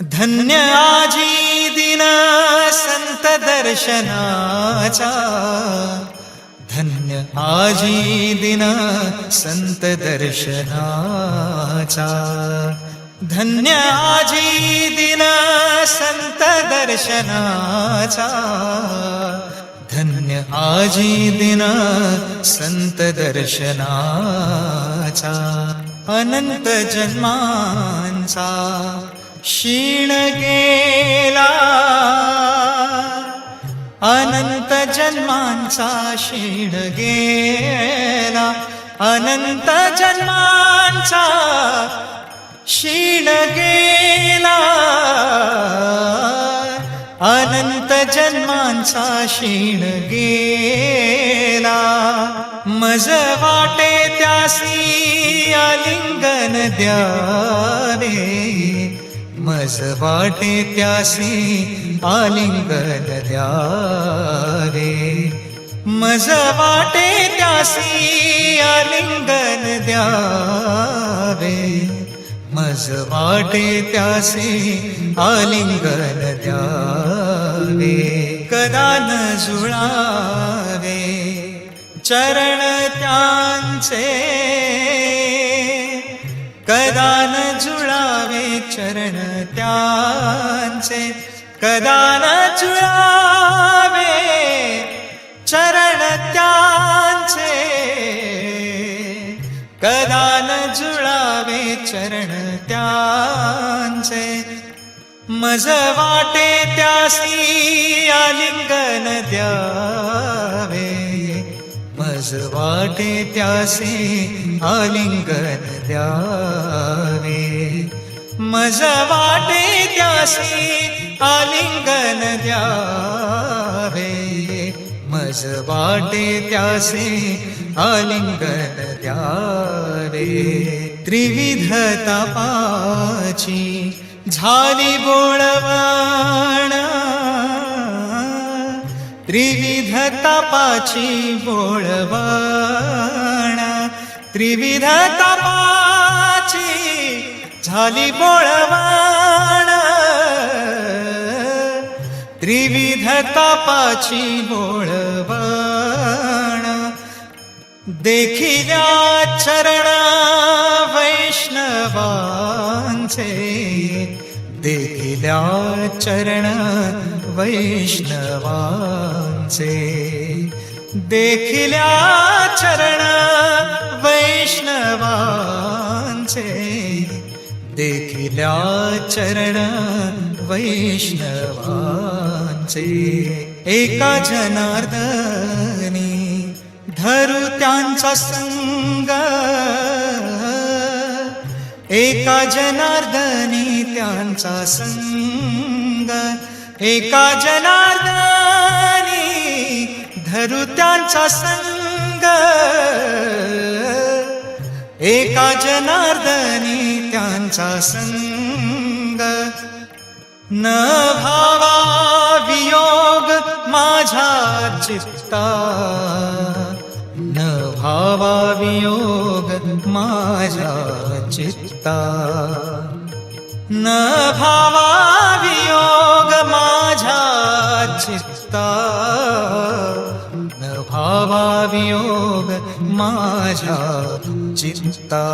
धन्य आजी दिन संत दर्शनाचा धन्य आजी दिन संत दर्शनाचा धन्य आजी दिन संत दर्शनाचा धन्य आजी दिन संत दर्शनाचा अनंत जन्मांचा। क्षीण गेला अनंत जन्मांचा क्षीण गेला. अनंत जन्मांचा क्षीण गेला. अनंत जन्मांचा क्षीण गेला. मज वाटे त्यासी आलिंगन द्यावे. मज वाटे त्यासी आलिंगन द्यावे. मज वाटे त्यासी आलिंगन द्यावे. मज वाटे त्यासी आलिंगन द्यावे. कदा न जुळावे. चरण त्यांचे कदान जुळावे चरण त्यांचे. कदान जुळावे चरण त्यांचे. कदान जुळावे चरण त्यांचे. मज वाटे त्यासी आलिंगन द्या. आज वाटे त्यासे आलिंगन द्यावे. मज वाटे त्यासे आलिंगन द्यावे. मज वाटे त्यासे आलिंगन द्यावे. त्रिविध तपाची झाली बोळवण त्रिविध तपाची बोळवण. त्रिविध तपाची झाली बोळवण. त्रिविध तपाची बोळवण. देखिल्या चरणा वैष्णवांचे देखिल्या चरण वैष्णवांचे. देखिल्या चरण वैष्णवांचे. देखिल्या चरण वैष्णवांचे. एका जनार्दनी धरू त्यांचा संग. एका जनार्दनी त्यांचा संग. एका जनार्दनी धरू त्यांचा संग. एका जनार्दनी त्यांचा संग. न भावा वियोग माझा चित्ता. भावा वियोग माझा चित्ता. न भावा वियोग माझा चित्ता. न भावा वियोग माझा चित्ता.